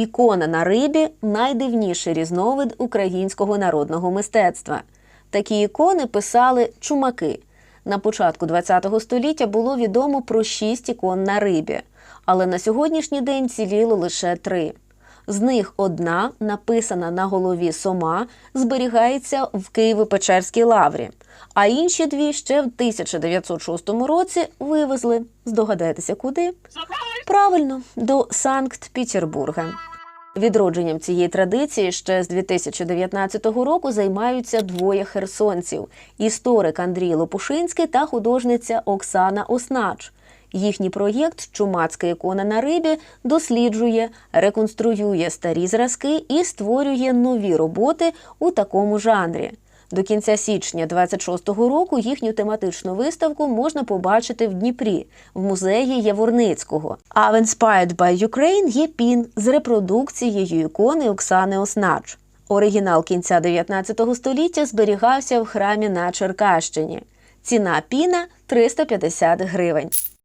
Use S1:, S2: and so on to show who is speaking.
S1: Ікона на рибі найдивніший різновид українського народного мистецтва. Такі ікони писали чумаки. На початку ХХ століття було відомо про шість ікон на рибі, але на сьогоднішній день ціліло лише три. З них одна, написана на голові сома, зберігається в Києво-Печерській лаврі, а інші дві ще в 1906 році вивезли. Здогадайтеся, куди? Правильно, до Санкт-Петербурга. Відродженням цієї традиції ще з 2019 року займаються двоє херсонців: історик Андрій Лопушинський та художниця Оксана Оснач. Їхній проєкт Чумацька ікона на рибі досліджує, реконструює старі зразки і створює нові роботи у такому жанрі. До кінця січня 26-го року їхню тематичну виставку можна побачити в Дніпрі в музеї Яворницького. А в Inspired by Ukraine є пін з репродукцією ікони Оксани Оснач. Оригінал кінця 19 століття зберігався в храмі на Черкащині. Ціна піна 350 гривень.